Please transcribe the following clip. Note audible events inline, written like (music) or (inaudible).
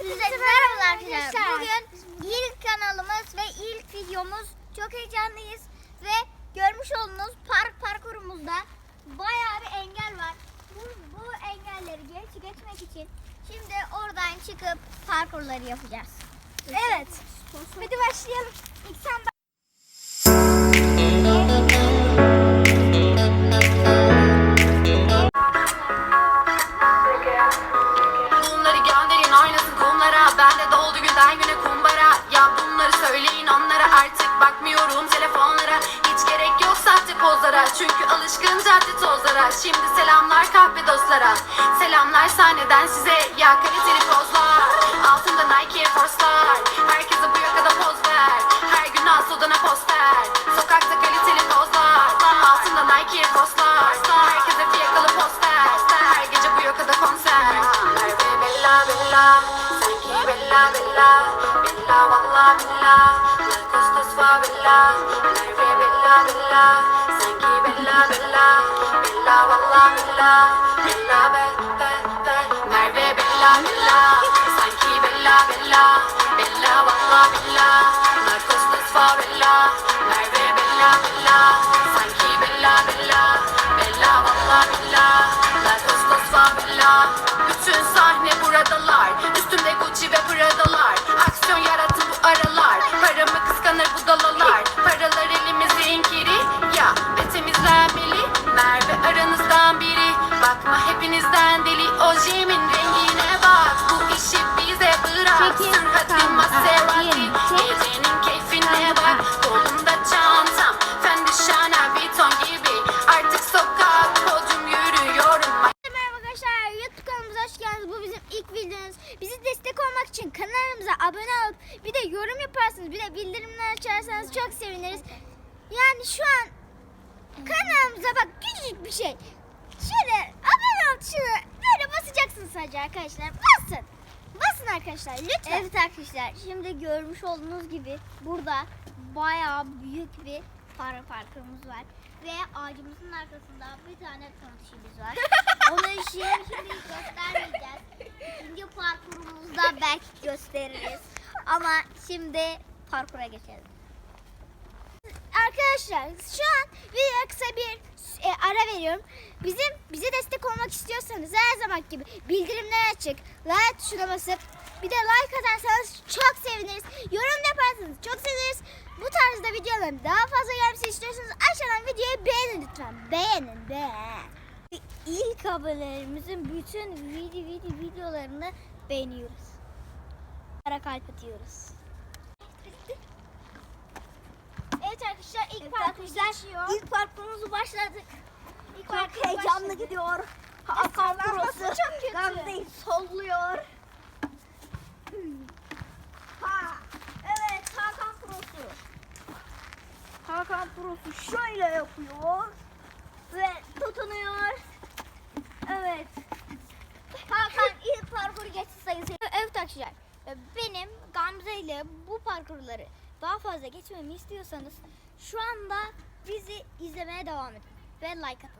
Size merhaba arkadaşlar. Bugün ilk kanalımız ve ilk videomuz. Çok heyecanlıyız ve görmüş olduğunuz park parkurumuzda bayağı bir engel var. Bu, bu engelleri geç geçmek için şimdi oradan çıkıp parkurları yapacağız. Evet. Hadi başlayalım. İlk sen sahte pozlara Çünkü alışkın cadde tozlara. Şimdi selamlar kahve dostlara. Selamlar sahneden size. Ya kaliteli pozlar. Altında Nike Air Force'lar. Herkese بالله بالله بالله والله بالله ملكوش تصفى بالله قلبي بالله بالله سنكي بالله بالله بالله والله بالله بالله بالله Üstümde Gucci ve Prada'lar. Aksiyon yarattım bu aralar. Paramı kıskanır bu dalalar. Paralar elimizin kiri Ya ve temizlenmeli. Merve aranızdan biri. Bakma hepinizden deli. Ojemin rengine bak. Bu işi bize bırak. Sırhatim Tamam. Maserati. Diyelim. Abone olup bir de yorum yaparsınız. Bir de bildirimler açarsanız çok seviniriz. Yani şu an kanalımıza bak küçücük bir şey. Şöyle abone ol tuşuna böyle basacaksınız sadece arkadaşlar. Basın. Basın arkadaşlar lütfen. Evet arkadaşlar şimdi görmüş olduğunuz gibi burada bayağı büyük bir para parkurumuz var. Ve ağacımızın arkasında bir tane tanışımız var. (laughs) Onu şimdi, şimdi göstermeyeceğiz. Şimdi parkurumuzda belki gösteririz. Ama şimdi parkura geçelim. Arkadaşlar şu an videoya kısa bir e, ara veriyorum. Bizim bize destek olmak istiyorsanız her zaman gibi bildirimler açık, like tuşuna basıp bir de like atarsanız çok seviniriz. Yorum yaparsanız çok seviniriz. Bu tarzda videoların daha fazla gelmesi istiyorsanız aşağıdan videoyu beğenin lütfen. Beğenin beğen. İlk abonelerimizin bütün video, video videolarını beğeniyoruz. Ara kalp atıyoruz. Evet arkadaşlar ilk Evet parkurumuz arkadaşlar, İlk parkurumuzu başladık. İlk Çok parkurumuz heyecanlı başladı. gidiyor. Hakan Prosu çok kötü. Gamze'yi solluyor. Ha, evet Hakan Prosu. Hakan Prosu şöyle yapıyor ve tutunuyor. Evet. Hakan ilk parkuru geçti seyirciler. Evet arkadaşlar benim Gamze ile bu parkurları daha fazla geçmemi istiyorsanız şu anda bizi izlemeye devam edin ve like atın.